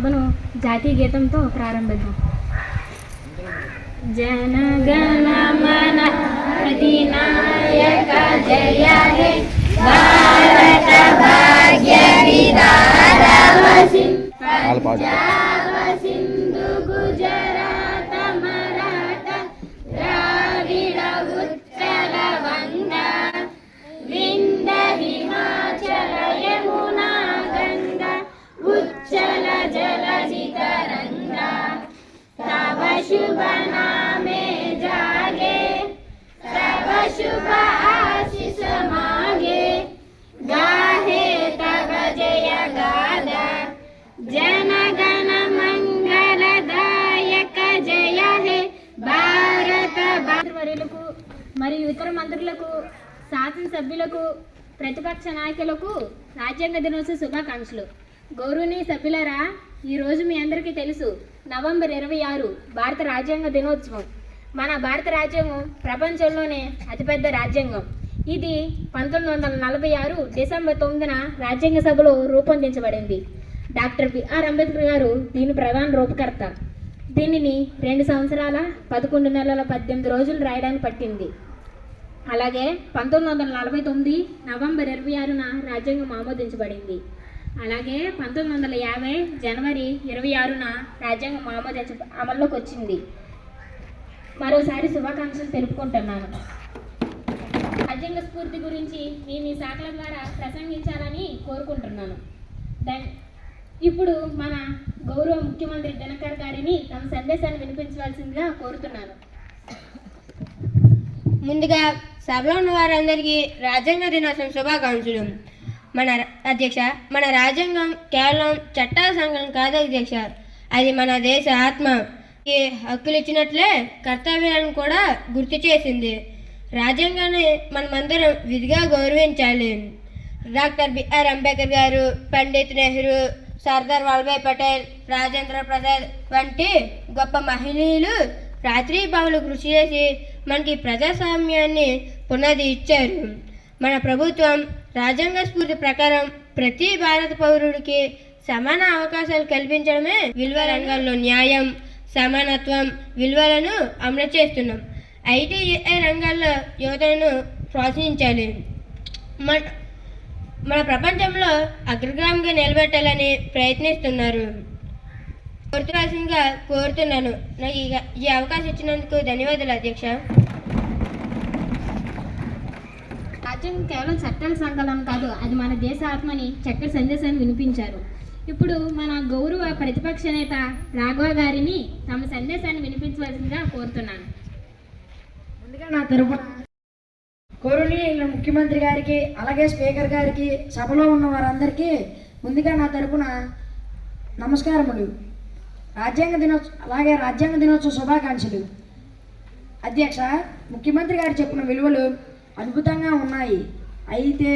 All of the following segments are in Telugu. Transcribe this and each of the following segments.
సభను జాతీయ గీతంతో ప్రారంభిద్దాం. జనగణ మన అధినాయక జయ హే. భారత భాగ్య విధాత వాళ్ళు పాడు సింధు గుజరాత మరాఠ ద్రావిడ ఉత్తర వంగ వింద హిమాచల యమునా గంగ ఉచ్చల జలధి తరంగ తవ శుభ నామే జాగే తవ శుభ ఆశిష మాగే గాహే తవ జయ గాథ జనగణ మంగళదాయక జయ హే భారత మంత్రివర్యులకు మరియు ఇతర మంత్రులకు శాసనసభ్యులకు ప్రతిపక్ష నాయకులకు రాజ్యాంగ దినోత్సవ శుభాకాంక్షలు. గౌరవనీయ సభ్యులరా ఈరోజు మీ అందరికీ తెలుసు నవంబర్ ఇరవై ఆరు భారత రాజ్యాంగ దినోత్సవం. మన భారత రాజ్యాంగం ప్రపంచంలోనే అతిపెద్ద రాజ్యాంగం. ఇది పంతొమ్మిది వందల నలభై ఆరు డిసెంబర్ తొమ్మిదిన రాజ్యాంగ సభలో రూపొందించబడింది. డాక్టర్ బిఆర్ అంబేద్కర్ గారు దీని ప్రధాన రూపకర్త. దీనిని రెండు సంవత్సరాల పదకొండు నెలల పద్దెనిమిది రోజులు రాయడానికి పట్టింది. అలాగే పంతొమ్మిది వందల నలభై తొమ్మిది నవంబర్ ఇరవై ఆరున రాజ్యాంగం ఆమోదించబడింది. అలాగే పంతొమ్మిది వందల యాభై జనవరి ఇరవై ఆరున రాజ్యాంగం ఆమోదించ అమల్లోకి వచ్చింది. మరోసారి శుభాకాంక్షలు తెలుపుకుంటున్నాను. రాజ్యాంగ స్ఫూర్తి గురించి మీ మీ శాఖల ద్వారా ప్రసంగించాలని కోరుకుంటున్నాను. ఇప్పుడు మన గౌరవ ముఖ్యమంత్రి దినకర్ గారిని తమ సందేశాన్ని వినిపించవలసిందిగా కోరుతున్నాను. ముందుగా సభలో ఉన్న వారందరికీ రాజ్యాంగ దినోత్సవం శుభాకాంక్షలు. మన అధ్యక్ష మన రాజ్యాంగం కేవలం చట్టాల సంఘం కాదు అధ్యక్ష. అది మన దేశ ఆత్మ. ఈ హక్కులు ఇచ్చినట్లే కర్తవ్యాలను కూడా గుర్తు చేసింది. రాజ్యాంగాన్ని మనమందరం విధిగా గౌరవించాలి. డాక్టర్ బిఆర్ అంబేద్కర్ గారు పండిత్ నెహ్రూ సర్దార్ వల్లభాయ్ పటేల్ రాజేంద్ర ప్రసాద్ వంటి గొప్ప మహనీయులు రాత్రి బావులు కృషి చేసి మనకి ప్రజాస్వామ్యాన్ని పునాది ఇచ్చారు. మన ప్రభుత్వం రాజ్యాంగ స్ఫూర్తి ప్రకారం ప్రతి భారత పౌరుడికి సమాన అవకాశాలు కల్పించడమే విలువ రంగాల్లో న్యాయం సమానత్వం విలువలను అమలు చేస్తున్నాం. ఐటీఐ రంగాల్లో యువతను ప్రోత్సహించాలి. మన మన ప్రపంచంలో అగ్రగామంగా నిలబెట్టాలని ప్రయత్నిస్తున్నారు. కోరుతురాసిందిగా కోరుతున్నాను. నాకు ఈ- ఈ అవకాశం ఇచ్చినందుకు ధన్యవాదాలు అధ్యక్ష. రాజ్యాంగం కేవలం చట్టాల సంకలనం కాదు అది మన దేశ ఆత్మని చక్కటి సందేశాన్ని వినిపించారు. ఇప్పుడు మన గౌరవ ప్రతిపక్ష నేత రాఘవ గారిని తమ సందేశాన్ని వినిపించవలసిందిగా కోరుతున్నాను. ముందుగా నా తరపున గౌరవనీయుల ముఖ్యమంత్రి గారికి అలాగే స్పీకర్ గారికి సభలో ఉన్న వారందరికీ ముందుగా నా తరపున నమస్కారములు. రాజ్యాంగ దినోత్సవ అలాగే రాజ్యాంగ దినోత్సవ శుభాకాంక్షలు. అధ్యక్ష ముఖ్యమంత్రి గారు చెప్పిన విలువలు అద్భుతంగా ఉన్నాయి. అయితే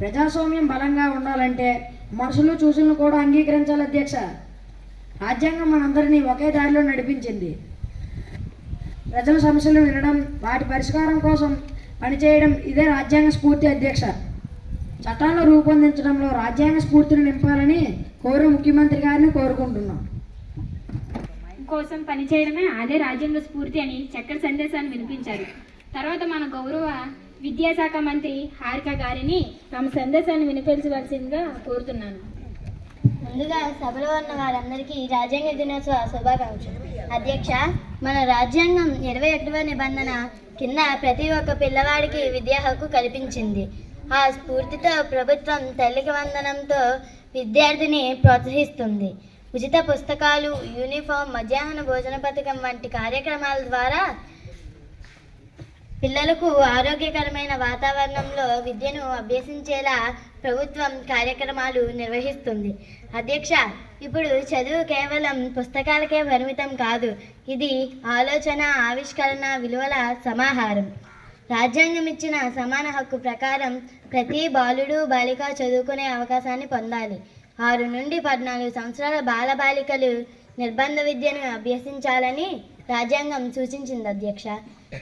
ప్రజాస్వామ్యం బలంగా ఉండాలంటే మనుషులు చూసులను కూడా అంగీకరించాలి అధ్యక్ష. రాజ్యాంగం మనందరినీ ఒకే దారిలో నడిపించింది. ప్రజల సమస్యలు వినడం వాటి పరిష్కారం కోసం పనిచేయడం ఇదే రాజ్యాంగ స్ఫూర్తి అధ్యక్ష. చట్టాలను రూపొందించడంలో రాజ్యాంగ స్ఫూర్తిని నింపాలని కోరు ముఖ్యమంత్రి గారిని కోరుకుంటున్నాం. కోసం పనిచేయడమే అదే రాజ్యాంగ స్ఫూర్తి అని చక్కటి సందేశాన్ని వినిపించారు. తర్వాత మన గౌరవ విద్యాశాఖ మంత్రి హారిక గారిని తమ సందేశాన్ని వినిపించవలసిందిగా కోరుతున్నాను. ముందుగా సభలో ఉన్న వారందరికీ రాజ్యాంగ దినోత్సవ శుభాకాంక్షలు. అధ్యక్ష మన రాజ్యాంగం ఇరవై ఒకటవ నిబంధన కింద ప్రతి ఒక్క పిల్లవాడికి విద్యా హక్కు కల్పించింది. ఆ స్ఫూర్తితో ప్రభుత్వం తల్లికి వందనంతో విద్యార్థిని ప్రోత్సహిస్తుంది. ఉచిత పుస్తకాలు యూనిఫామ్ మధ్యాహ్న భోజన పథకం వంటి కార్యక్రమాల ద్వారా పిల్లలకు ఆరోగ్యకరమైన వాతావరణంలో విద్యను అభ్యసించేలా ప్రభుత్వం కార్యక్రమాలు నిర్వహిస్తుంది. అధ్యక్ష ఇప్పుడు చదువు కేవలం పుస్తకాలకే పరిమితం కాదు ఇది ఆలోచన ఆవిష్కరణ విలువల సమాహారం. రాజ్యాంగం ఇచ్చిన సమాన హక్కు ప్రకారం ప్రతి బాలుడు బాలిక చదువుకునే అవకాశాన్ని పొందాలి. ఆరు నుండి పద్నాలుగు సంవత్సరాల బాలబాలికలు నిర్బంధ విద్యను అభ్యసించాలని రాజ్యాంగం సూచించింది అధ్యక్ష.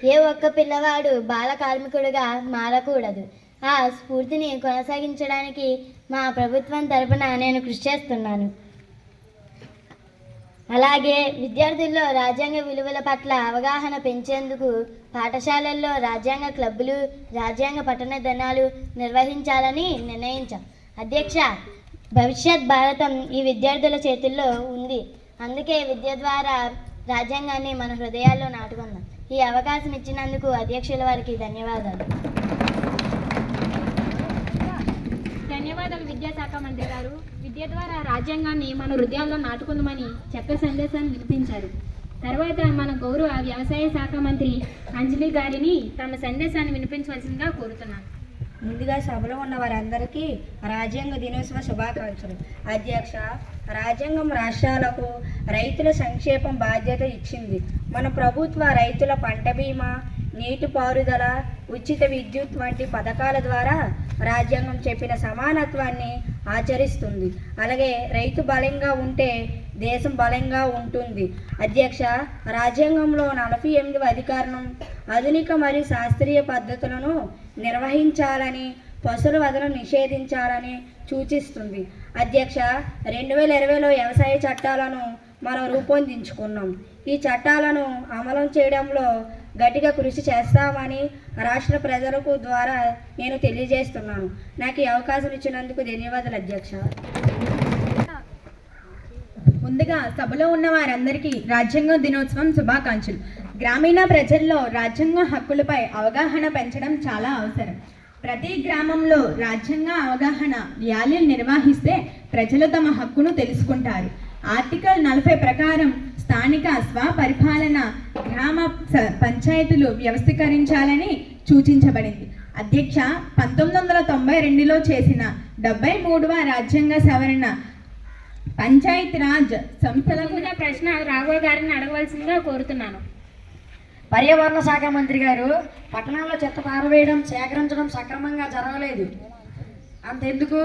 ఏ ఒక్క పిల్లవాడు బాల కార్మికుడుగా మారకూడదు. ఆ స్ఫూర్తిని కొనసాగించడానికి మా ప్రభుత్వం తరపున నేను కృషి చేస్తున్నాను. అలాగే విద్యార్థుల్లో రాజ్యాంగ విలువల పట్ల అవగాహన పెంచేందుకు పాఠశాలల్లో రాజ్యాంగ క్లబ్బులు రాజ్యాంగ పఠన దినాలు నిర్వహించాలని నిర్ణయించాం. అధ్యక్ష భవిష్యత్ భారతం ఈ విద్యార్థుల చేతుల్లో ఉంది. అందుకే విద్య ద్వారా రాజ్యాంగాన్ని మన హృదయాల్లో నాటుకుందాం. ఈ అవకాశం ఇచ్చినందుకు అధ్యక్షుల వారికి ధన్యవాదాలు. ధన్యవాదాలు విద్యాశాఖ మంత్రి గారు. విద్య ద్వారా రాజ్యాంగాన్ని మన హృదయాల్లో నాటుకుందామని చక్కటి సందేశాన్ని వినిపించారు. తర్వాత మన గౌరవ వ్యవసాయ శాఖ మంత్రి అంజలి గారిని తమ సందేశాన్ని వినిపించవలసిందిగా కోరుతున్నాను. ముందుగా సభలో ఉన్న వారందరికీ రాజ్యాంగ దినోత్సవ శుభాకాంక్షలు. అధ్యక్ష రాజ్యాంగం రాష్ట్రాలకు రైతుల సంక్షేమం బాధ్యత ఇచ్చింది. మన ప్రభుత్వ రైతుల పంట బీమా నీటిపారుదల ఉచిత విద్యుత్ వంటి పథకాల ద్వారా రాజ్యాంగం చెప్పిన సమానత్వాన్ని ఆచరిస్తుంది. అలాగే రైతు బలంగా ఉంటే దేశం బలంగా ఉంటుంది. అధ్యక్ష రాజ్యాంగంలో నలభై ఎనిమిదవ అధికారం ఆధునిక మరియు శాస్త్రీయ పద్ధతులను నిర్వహించాలని పశువుల వదలను నిషేధించాలని సూచిస్తుంది. అధ్యక్ష రెండు వేల ఇరవైలో వ్యవసాయ చట్టాలను మనం రూపొందించుకున్నాం. ఈ చట్టాలను అమలు చేయడంలో గట్టిగా కృషి చేస్తామని రాష్ట్ర ప్రజలకు ద్వారా నేను తెలియజేస్తున్నాను. నాకు ఈ అవకాశం ఇచ్చినందుకు ధన్యవాదాలు అధ్యక్ష. ముందుగా సభలో ఉన్న వారందరికీ రాజ్యాంగ దినోత్సవం శుభాకాంక్షలు. గ్రామీణ ప్రజల్లో రాజ్యాంగ హక్కులపై అవగాహన పెంచడం చాలా అవసరం. ప్రతి గ్రామంలో రాజ్యాంగ అవగాహన ర్యాలీలు నిర్వహిస్తే ప్రజలు తమ హక్కును తెలుసుకుంటారు. ఆర్టికల్ నలభై ప్రకారం స్థానిక స్వపరిపాలన గ్రామ స- పంచాయతీలు వ్యవస్థీకరించాలని సూచించబడింది. అధ్యక్ష పంతొమ్మిది వందల తొంభై రెండులో చేసిన డెబ్బై మూడవ రాజ్యాంగ సవరణ పంచాయత్ రాజ్ సంస్థలకు ప్రశ్న రాఘవ గారిని అడగవలసిందిగా కోరుతున్నాను. పర్యావరణ శాఖ మంత్రి గారు పట్టణాల్లో చెత్త పారవేయడం సేకరించడం సక్రమంగా జరగలేదు. అంతెందుకు?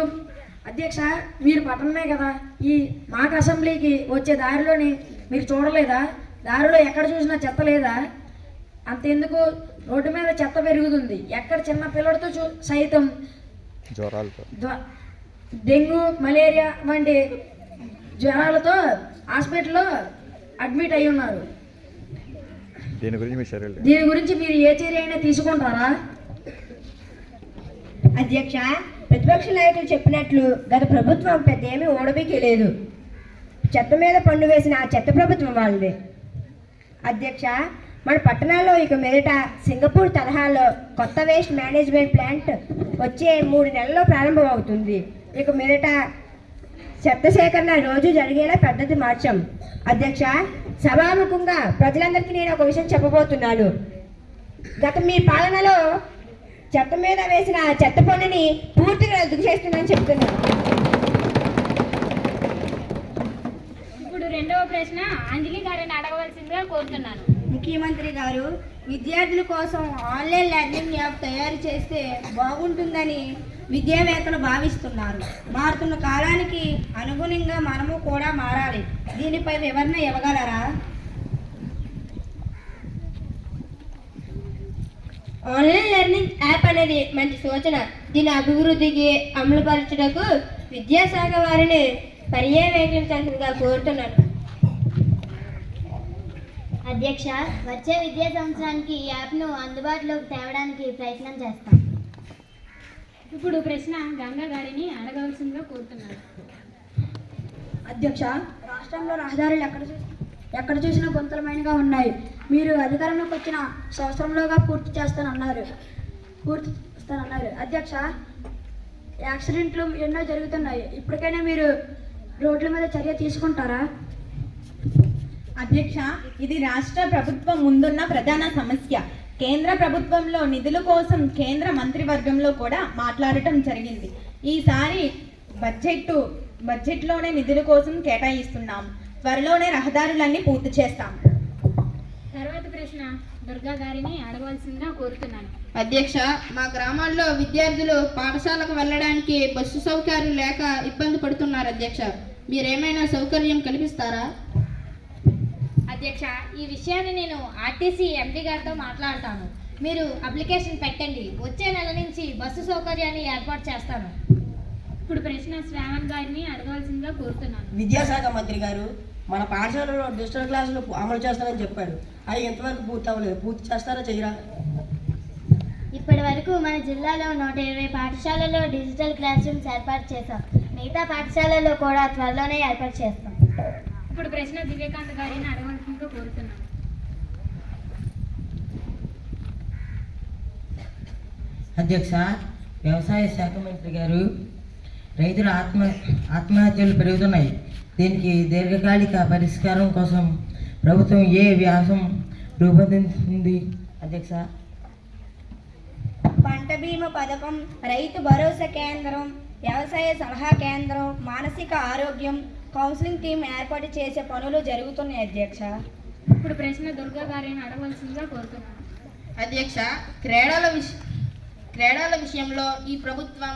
అధ్యక్ష మీరు పట్టణమే కదా. ఈ మాకు అసెంబ్లీకి వచ్చే దారిలోని మీరు చూడలేదా? దారిలో ఎక్కడ చూసినా చెత్త లేదా? అంతెందుకు? రోడ్డు మీద చెత్త పెరుగుతుంది. ఎక్కడ చిన్న పిల్లలతో చూ సైతం డెంగ్యూ మలేరియా వంటి జ్వరాలతో హాస్పిటల్లో అడ్మిట్ అయి ఉన్నారు. దీని గురించి మీ చర్యలు దీని గురించి మీరు ఏ చర్య అయినా తీసుకుంటారా? అధ్యక్ష ప్రతిపక్ష నాయకులు చెప్పినట్లు గత ప్రభుత్వం పెద్ద ఏమీ ఓడబీకి లేదు. చెత్త మీద పన్ను వేసిన ఆ చెత్త ప్రభుత్వం వాళ్ళది. అధ్యక్ష మన పట్టణాల్లో ఇక మీదట సింగపూర్ తరహాలో కొత్త వేస్ట్ మేనేజ్మెంట్ ప్లాంట్ వచ్చే మూడు నెలల్లో ప్రారంభమవుతుంది. ఇక మీదట చెత్త సేకరణ రోజు జరిగేలా పద్ధతి మార్చాం. అధ్యక్ష సభాముఖంగా ప్రజలందరికీ నేను ఒక విషయం చెప్పబోతున్నాను. గత మీ పాలనలో చెత్త మీద వేసిన చెత్త పన్నుని పూర్తిగా రద్దు చేస్తుందని చెప్తున్నాను ఇప్పుడు రెండవ ప్రశ్న అంజలి గారిని అడగవలసిందిగా కోరుతున్నాను. ముఖ్యమంత్రి గారు విద్యార్థుల కోసం ఆన్లైన్ లెర్నింగ్ యాప్ తయారు చేస్తే బాగుంటుందని విద్యావేత్తలు భావిస్తున్నారు. మారుతున్న కాలానికి అనుగుణంగా మనము కూడా మారాలి. దీనిపై వివరణ ఇవ్వగలరా? ఆన్లైన్ లెర్నింగ్ యాప్ అనేది మంచి సూచన. దీని అభివృద్ధికి అమలుపరచుటకు విద్యాశాఖ వారిని పర్యవేక్షించాల్సిందిగా కోరుతున్నాను. అధ్యక్ష వచ్చే విద్యా సంవత్సరానికి ఈ యాప్ను అందుబాటులోకి తేవడానికి ప్రయత్నం చేస్తాం. ఇప్పుడు ప్రశ్న గంగా గారిని అడగవలసిందిగా కోరుతున్నాను. అధ్యక్ష రాష్ట్రంలో రహదారులు ఎక్కడ ఎక్కడ చూసినా గుంతలమైనగా ఉన్నాయి. మీరు అధికారంలోకి వచ్చిన సంవత్సరంలోగా పూర్తి చేస్తానన్నారు. పూర్తి చేస్తానన్నారు. అధ్యక్ష యాక్సిడెంట్లు ఎన్నో జరుగుతున్నాయి. ఇప్పటికైనా మీరు రోడ్ల మీద చర్య తీసుకుంటారా? అధ్యక్ష ఇది రాష్ట్ర ప్రభుత్వం ముందున్న ప్రధాన సమస్య. కేంద్ర ప్రభుత్వంలో నిధుల కోసం కేంద్ర మంత్రివర్గంలో కూడా మాట్లాడటం జరిగింది. ఈసారి బడ్జెట్ బడ్జెట్లోనే నిధుల కోసం కేటాయిస్తున్నాం త్వరలోనే రహదారులన్నీ పూర్తి చేస్తాం. తర్వాత ప్రశ్న. దుర్గా గారిని అడగవలసిందిగా కోరుతున్నాను. అధ్యక్ష మా గ్రామాల్లో విద్యార్థులు పాఠశాలకు వెళ్ళడానికి బస్సు సౌకర్యం లేక ఇబ్బంది పడుతున్నారు అధ్యక్ష. మీరేమైనా సౌకర్యం కల్పిస్తారా? అధ్యక్ష ఈ విషయాన్ని నేను ఆర్టీసీ ఎంపీ గారితో మాట్లాడతాను. మీరు అప్లికేషన్ పెట్టండి. వచ్చే నెల నుంచి బస్సు సౌకర్యాన్ని ఏర్పాటు చేస్తాను. ఇప్పుడు ప్రశ్న శ్రావణ్ గారిని అడగవలసిందిగా కోరుతున్నాను. విద్యాశాఖ మంత్రి గారు మన పాఠశాలలో డిజిటల్ క్లాసులు అమలు చేస్తారని చెప్పారు. అవి ఇంతవరకు పూర్తి అవ్వలేదు పూర్తి చేస్తారా చేయరా? ఇప్పటి వరకు మన జిల్లాలో నూట ఇరవై పాఠశాలలో డిజిటల్ క్లాస్ రూమ్స్ ఏర్పాటు చేశాం. మిగతా పాఠశాలలో కూడా త్వరలోనే ఏర్పాటు చేస్తాం. ఇప్పుడు ప్రశ్న దివ్యకాంత్ గారిని అడగవలసిందిగా కోరుతున్నాను అధ్యక్ష వ్యవసాయ శాఖ మంత్రి గారు రైతుల ఆత్మ ఆత్మహత్యలు పెరుగుతున్నాయి. దీనికి దీర్ఘకాలిక పరిష్కారం కోసం ప్రభుత్వం ఏ వ్యాసం రూపొందించింది? అధ్యక్ష. పంట బీమా పథకం రైతు భరోసా కేంద్రం వ్యవసాయ సలహా కేంద్రం మానసిక ఆరోగ్యం కౌన్సిలింగ్ టీం ఏర్పాటు చేసే పనులు జరుగుతున్నాయి అధ్యక్ష. ఇప్పుడు ప్రశ్న దుర్గా గారిని అడగవలసిందిగా కోరుతున్నాను. అధ్యక్ష క్రీడల విష క్రీడల విషయంలో ఈ ప్రభుత్వం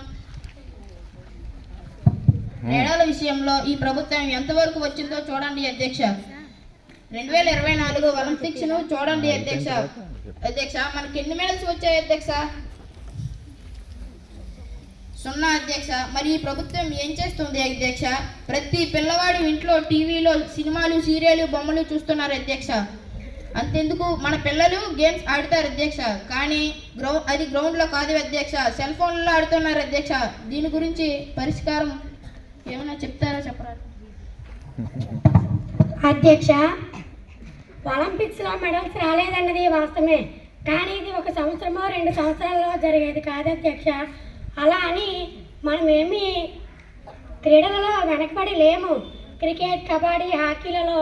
క్రీడల విషయంలో ఈ ప్రభుత్వం ఎంతవరకు వచ్చిందో చూడండి అధ్యక్ష. రెండు వేల ఇరవై నాలుగు ఒలింపిక్స్ను చూడండి అధ్యక్ష. అధ్యక్ష మనకి ఎన్ని మెడల్స్ వచ్చాయి అధ్యక్ష? సున్నా అధ్యక్ష. మరి ప్రభుత్వం ఏం చేస్తుంది అధ్యక్ష? ప్రతి పిల్లవాడు ఇంట్లో టీవీలో సినిమాలు సీరియల్ బొమ్మలు చూస్తున్నారు అధ్యక్ష. అంతెందుకు? మన పిల్లలు గేమ్స్ ఆడతారు అధ్యక్ష. కానీ గ్రౌ అది గ్రౌండ్లో కాదు అధ్యక్ష. సెల్ ఫోన్లో ఆడుతున్నారు అధ్యక్ష. దీని గురించి పరిష్కారం ఏమైనా చెప్తారా చెప్పరా? అధ్యక్ష ఒలింపిక్స్లో మెడల్స్ రాలేదన్నది వాస్తవమే. కానీ ఇది ఒక సంవత్సరమో రెండు సంవత్సరాల్లో జరిగేది కాదు అధ్యక్ష మనం ఏమీ క్రీడలలో వెనకబడి లేము. క్రికెట్ కబడ్డీ హాకీలలో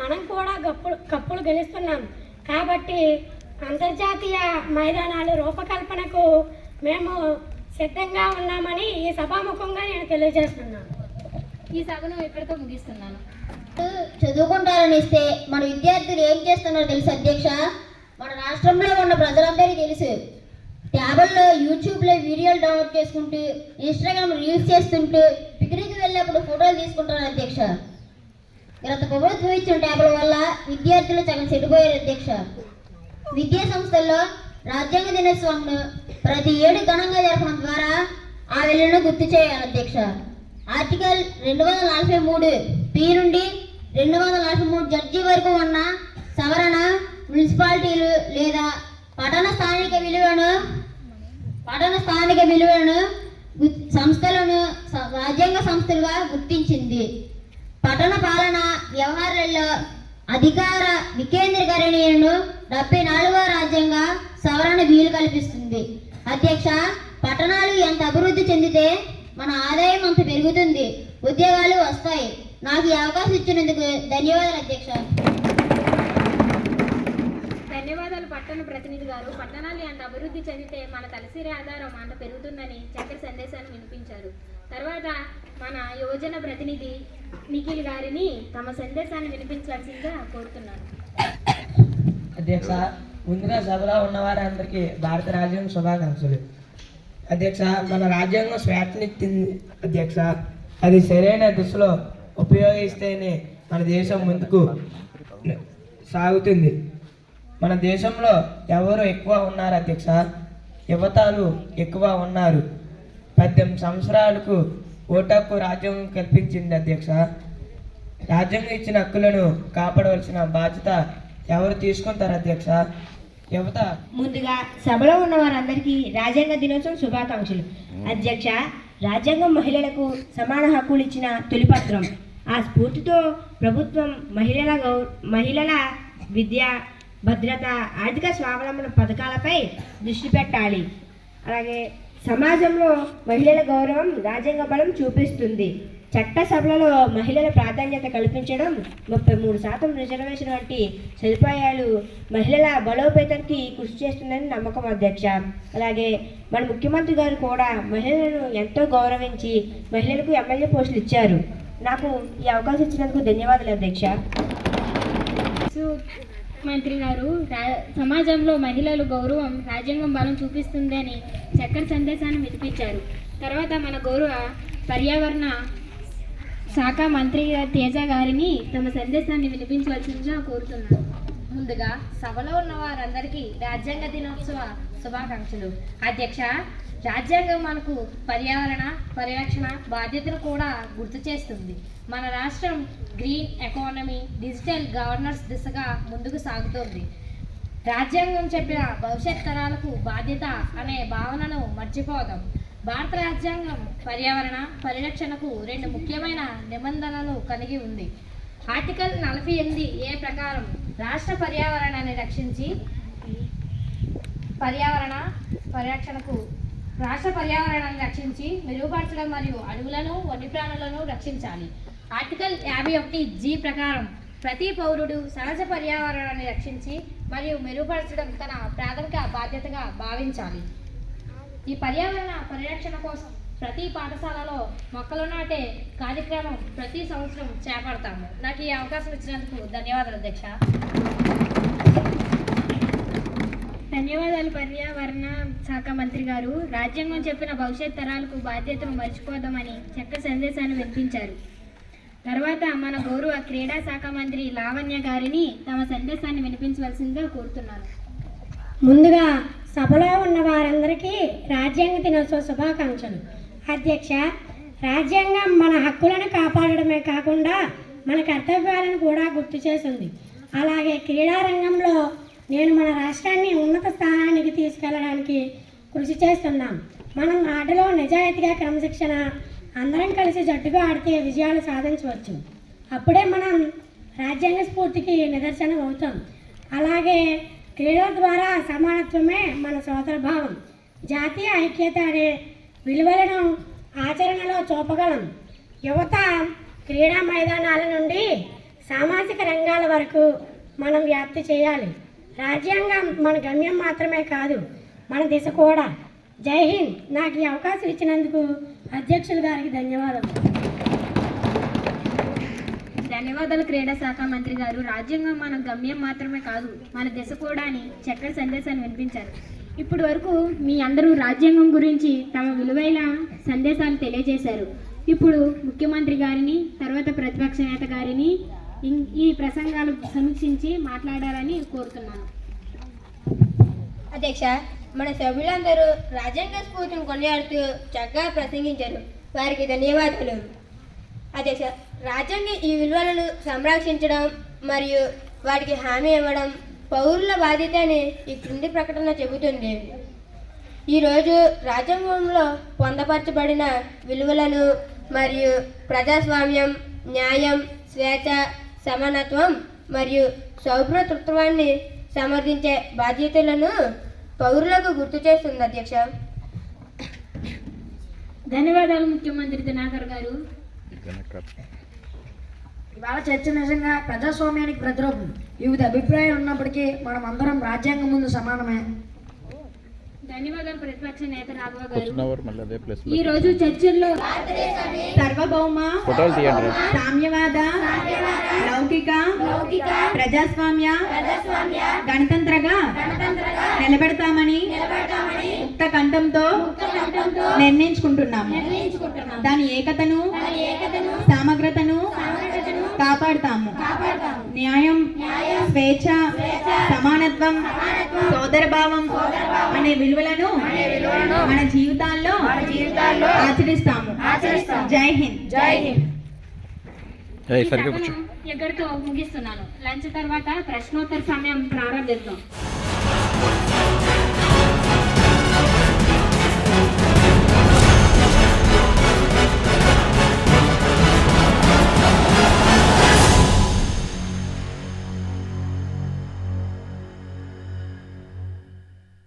మనం కూడా కప్పులు కప్పులు గెలుస్తున్నాం. కాబట్టి అంతర్జాతీయ మైదానాలు రూపకల్పనకు మేము సిద్ధంగా ఉన్నామని ఈ సభాముఖంగా నేను తెలియజేస్తున్నాను. ఈ సభను ఇక్కడితో ముగిస్తున్నాను. చదువుకుంటారని ఇస్తే మన విద్యార్థులు ఏం చేస్తున్నారో తెలుసు అధ్యక్ష? మన రాష్ట్రంలో ఉన్న ప్రజలందరికీ తెలుసు. ట్యాబుల్లో యూట్యూబ్లో వీడియోలు డౌన్లోడ్ చేసుకుంటూ ఇన్స్టాగ్రామ్ రీల్స్ చేస్తుంటూ పిక్నిక్ వెళ్ళినప్పుడు ఫోటోలు తీసుకుంటారు అధ్యక్ష. గత ప్రభుత్వం ఇచ్చిన ట్యాబ్ల వల్ల విద్యార్థులు సగం చెడిపోయారు అధ్యక్ష. విద్యా సంస్థల్లో రాజ్యాంగ దినోత్సవంను ప్రతి ఏడు ఘనంగా జరపడం ద్వారా ఆ వెలుగును గుర్తు చేయాలి అధ్యక్ష. ఆర్టికల్ రెండు వందల నలభై మూడు పి నుండి రెండు వందల నలభై మూడు జడ్జి వరకు ఉన్న సవరణ మున్సిపాలిటీలు లేదా పట్టణ స్థానిక విలువను పట్టణ స్థానిక విలువలను సంస్థలను రాజ్యాంగ సంస్థలుగా గుర్తించింది. పట్టణ పాలన వ్యవహారాల్లో అధికార వికేంద్రీకరణను డెబ్బై నాలుగవ రాజ్యాంగ సవరణ వీలు కల్పిస్తుంది. అధ్యక్ష పట్టణాలు ఎంత అభివృద్ధి చెందితే మన ఆదాయం అంత పెరుగుతుంది. ఉద్యోగాలు వస్తాయి. నాకు ఈ అవకాశం ఇచ్చినందుకు ధన్యవాదాలు అధ్యక్ష. ధన్యవాదాలు. పట్టణ ప్రతినిధి గారు పట్టణాలు ఎంత అభివృద్ధి చెందితే మన తలసిరి ఆధారం అంత పెరుగుతుందని చక్కెర సందేశాన్ని వినిపించారు. తర్వాత మన యువజన ప్రతినిధి నిఖిల్ గారిని తమ సందేశాన్ని వినిపించాల్సిందిగా కోరుతున్నాను. అధ్యక్ష ముందుగా సభలో ఉన్న వారందరికీ భారత రాజ్యాంగ శుభాకాంక్షలు. అధ్యక్ష మన రాజ్యాంగం స్వేచ్ఛనిచ్చింది అధ్యక్ష అది సరైన దిశలో ఉపయోగిస్తేనే మన దేశం ముందుకు సాగుతుంది. మన దేశంలో ఎవరు ఎక్కువ ఉన్నారు అధ్యక్ష? యువతలు ఎక్కువ ఉన్నారు. పద్దెనిమిది సంవత్సరాలకు ఓటక్కు రాజ్యాంగం కల్పించింది అధ్యక్ష. రాజ్యాంగం ఇచ్చిన హక్కులను కాపాడవలసిన బాధ్యత ఎవరు తీసుకుంటారు అధ్యక్ష? యువత. ముందుగా సభలో ఉన్న వారందరికీ రాజ్యాంగ దినోత్సవం శుభాకాంక్షలు. అధ్యక్ష రాజ్యాంగం మహిళలకు సమాన హక్కులు ఇచ్చిన తొలి పత్రం. ఆ స్ఫూర్తితో ప్రభుత్వం మహిళల గౌ మహిళల విద్య భద్రత ఆర్థిక స్వావలంబన పథకాలపై దృష్టి పెట్టాలి. అలాగే సమాజంలో మహిళల గౌరవం రాజ్యాంగ బలం చూపిస్తుంది. చట్టసభలలో మహిళల ప్రాధాన్యత కల్పించడం ముప్పై మూడు శాతం రిజర్వేషన్ వంటి సదుపాయాలు మహిళల బలోపేతానికి కృషి చేస్తుందని నమ్మకం అధ్యక్ష. అలాగే మన ముఖ్యమంత్రి గారు కూడా మహిళలను ఎంతో గౌరవించి మహిళలకు ఎమ్మెల్యే పోస్టులు ఇచ్చారు. నాకు ఈ అవకాశం ఇచ్చినందుకు ధన్యవాదాలు అధ్యక్ష. మంత్రి గారు రా- సమాజంలో మహిళలు గౌరవం రాజ్యాంగం బలం చూపిస్తుంది అని సందేశాన్ని వినిపించారు తర్వాత మన గౌరవ పర్యావరణ శాఖ మంత్రి తేజ గారిని తమ సందేశాన్ని వినిపించవలసిందిగా కోరుతున్నాను. ముందుగా సభలో ఉన్న వారందరికీ రాజ్యాంగ దినోత్సవ శుభాకాంక్షలు. అధ్యక్ష రాజ్యాంగం మనకు పర్యావరణ పరిరక్షణ బాధ్యతను కూడా గుర్తు చేస్తుంది. మన రాష్ట్రం గ్రీన్ ఎకానమీ డిజిటల్ గవర్నర్స్ దిశగా ముందుకు సాగుతోంది. రాజ్యాంగం చెప్పిన భవిష్యత్ తరాలకు బాధ్యత అనే భావనను మర్చిపోదాం. భారత రాజ్యాంగం పర్యావరణ పరిరక్షణకు రెండు ముఖ్యమైన నిబంధనలు కలిగి ఉంది. ఆర్టికల్ నలభై ఎనిమిది ఏ ప్రకారం రాష్ట్ర పర్యావరణాన్ని రక్షించి పర్యావరణ పరిరక్షణకు రాష్ట్ర పర్యావరణాన్ని రక్షించి మెరుగుపరచడం మరియు అడవులను వన్యప్రాణులను రక్షించాలి. ఆర్టికల్ యాభై ఒకటి జీ ప్రకారం ప్రతి పౌరుడు సహజ పర్యావరణాన్ని రక్షించి మరియు మెరుగుపరచడం తన ప్రాథమిక బాధ్యతగా భావించాలి. ఈ పర్యావరణ పరిరక్షణ కోసం ప్రతి పాఠశాలలో మొక్కలు నాటే కార్యక్రమం ప్రతి సంవత్సరం చేపడతాము. నాకు ఈ అవకాశం ఇచ్చినందుకు ధన్యవాదాలు అధ్యక్ష. ధన్యవాదాలు పర్యావరణ శాఖ మంత్రి గారు. రాజ్యాంగం చెప్పిన భవిష్యత్ తరాలకు బాధ్యతను మర్చిపోదామని చక్క సందేశాన్ని వినిపించారు. తర్వాత మన గౌరవ క్రీడా శాఖ మంత్రి లావణ్య గారిని తమ సందేశాన్ని వినిపించవలసిందిగా కోరుతున్నాను. ముందుగా సభలో ఉన్న వారందరికీ రాజ్యాంగ దినోత్సవ శుభాకాంక్షలు. అధ్యక్ష రాజ్యాంగం మన హక్కులను కాపాడడమే కాకుండా మన కర్తవ్యాలను కూడా గుర్తు చేస్తుంది అలాగే క్రీడారంగంలో నేను మన రాష్ట్రాన్ని ఉన్నత స్థానానికి తీసుకెళ్ళడానికి కృషి చేస్తున్నాం. మనం ఆటలో నిజాయితీగా క్రమశిక్షణ అందరం కలిసి జట్టుగా ఆడితే విజయాలు సాధించవచ్చు. అప్పుడే మనం రాజ్యాంగ స్ఫూర్తికి నిదర్శనం అవుతాం. అలాగే క్రీడల ద్వారా సమానత్వమే మన సోదర భావం జాతీయ ఐక్యత అనే విలువలను ఆచరణలో చూపగలం. యువత క్రీడా మైదానాల నుండి సామాజిక రంగాల వరకు మనం వ్యాప్తి చేయాలి. రాజ్యాంగం మన గమ్యం మాత్రమే కాదు మన దిశ కూడా. జై హింద్. నాకు ఈ అవకాశం ఇచ్చినందుకు అధ్యక్షులు గారికి ధన్యవాదాలు ధన్యవాదాలు క్రీడా శాఖ మంత్రి గారు. రాజ్యాంగం మన గమ్యం మాత్రమే కాదు మన దిశ కూడా అని చక్కటి సందేశాన్ని వినిపించారు. ఇప్పటి వరకు మీ అందరూ రాజ్యాంగం గురించి తమ విలువైన సందేశాలు తెలియజేశారు. ఇప్పుడు ముఖ్యమంత్రి గారిని తర్వాత ప్రతిపక్ష నేత గారిని ఈ ప్రసంగాలు సమీక్షించి మాట్లాడాలని కోరుతున్నాను. అధ్యక్ష మన సభ్యులందరూ రాజ్యాంగ స్ఫూర్తిని కొనియాడుతూ చక్కగా ప్రసంగించారు. వారికి ధన్యవాదాలు. అధ్యక్ష రాజ్యాంగ ఈ విలువలను సంరక్షించడం మరియు వాటికి హామీ ఇవ్వడం పౌరుల బాధ్యత అని ఈ క్రింది ప్రకటన చెబుతుంది. ఈరోజు రాజ్యాంగంలో పొందపరచబడిన విలువలను మరియు ప్రజాస్వామ్యం న్యాయం స్వేచ్ఛ సమానత్వం మరియు సౌభ్రతృత్వాన్ని సమర్థించే బాధ్యతలను పౌరులకు గుర్తు చేస్తుంది అధ్యక్ష. ధన్యవాదాలు ముఖ్యమంత్రి దినాకర్ గారు. ఇవాళ చర్చ నిజంగా ప్రజాస్వామ్యానికి ప్రతిరూపం. వివిధ అభిప్రాయాలు ఉన్నప్పటికీ మనం అందరం రాజ్యాంగం ముందు సమానమే. ధన్యవాదాలు ప్రతిపక్ష నేత రాఘవ గారు. కూర్చున్నవారు మళ్ళీ అదే ప్లేస్ ఈ రోజు చర్చల్లో సర్వభౌమ సామ్యవాద లౌకిక ప్రజాస్వామ్య గణతంత్రగా నిలబెడతామని ముక్త కంఠంతో నిర్ణయించుకుంటున్నాము. దాని ఏకతను సమగ్రతను కాపాడుతాము. న్యాయం స్వేచ్ఛ సమానత్వం సోదరభావం అనే విలువలను మన జీవితాల్లో ఆచరిస్తాము. జై హింద్. జై హింద్. ఎక్కడితో ముగిస్తున్నాను. లంచ్ తర్వాత ప్రశ్నోత్తర సమయం ప్రారంభిద్దాం.